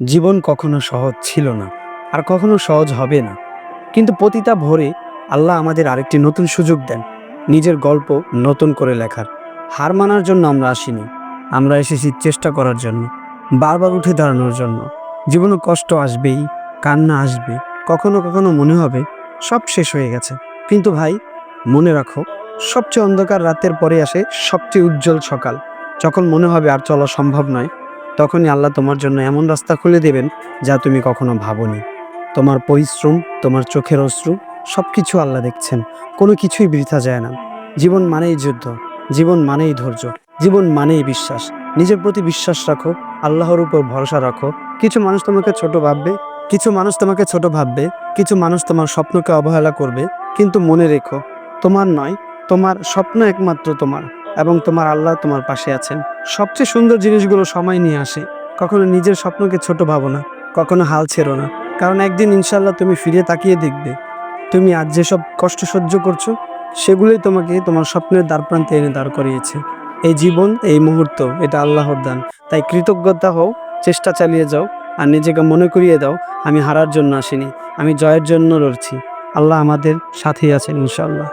জীবন কখনো সহজ ছিল না, আর কখনো সহজ হবে না। কিন্তু প্রতিটা ভোরে আল্লাহ আমাদের আরেকটি নতুন সুযোগ দেন, নিজের গল্প নতুন করে লেখার। হার মানার জন্য আমরা আসিনি, আমরা এসেছি চেষ্টা করার জন্য, বারবার উঠে দাঁড়ানোর জন্য। জীবনে কষ্ট আসবেই, কান্না আসবে, কখনো কখনো মনে হবে সব শেষ হয়ে গেছে। কিন্তু ভাই, মনে রাখো, সবচেয়ে অন্ধকার রাতের পরে আসে সবচেয়ে উজ্জ্বল সকাল। যখন মনে হবে আর চলা সম্ভব নয় তখনই আল্লাহ তোমার জন্য এমন রাস্তা খুলে দেবেন যা তুমি কখনো ভাবনি। তোমার পরিশ্রম, তোমার চোখের অশ্রু সব কিছু আল্লাহ দেখছেন। কোনো কিছুই বৃথা যায় না। জীবন মানেই যুদ্ধ, জীবন মানেই ধৈর্য, জীবন মানেই বিশ্বাস। নিজের প্রতি বিশ্বাস রাখো, আল্লাহর উপর ভরসা রাখো। কিছু মানুষ তোমাকে ছোট ভাববে, কিছু মানুষ তোমাকে ছোট ভাববে, কিছু মানুষ তোমার স্বপ্নকে অবহেলা করবে। কিন্তু মনে রেখো, তোমার নয়, তোমার স্বপ্ন একমাত্র তোমার। এবং তোমার আল্লাহ তোমার পাশে আছেন। সবচেয়ে সুন্দর জিনিসগুলো সময় নিয়ে আসে। কখনো নিজের স্বপ্নকে ছোট ভাবো না, কখনো হাল ছেড়ো না। কারণ একদিন ইনশাল্লাহ তুমি ফিরে তাকিয়ে দেখবে। তুমি আজ যেসব কষ্ট সহ্য করছ, সেগুলোই তোমাকে তোমার স্বপ্নের দ্বার প্রান্তে এনে দাঁড় করিয়েছে। এই জীবন, এই মুহূর্ত, এটা আল্লাহর দান। তাই কৃতজ্ঞতা হও, চেষ্টা চালিয়ে যাও, আর নিজেকে মনে করিয়ে দাও, আমি হারার জন্য আসিনি, আমি জয়ের জন্য লড়ছি। আল্লাহ আমাদের সাথেই আছেন ইনশাল্লাহ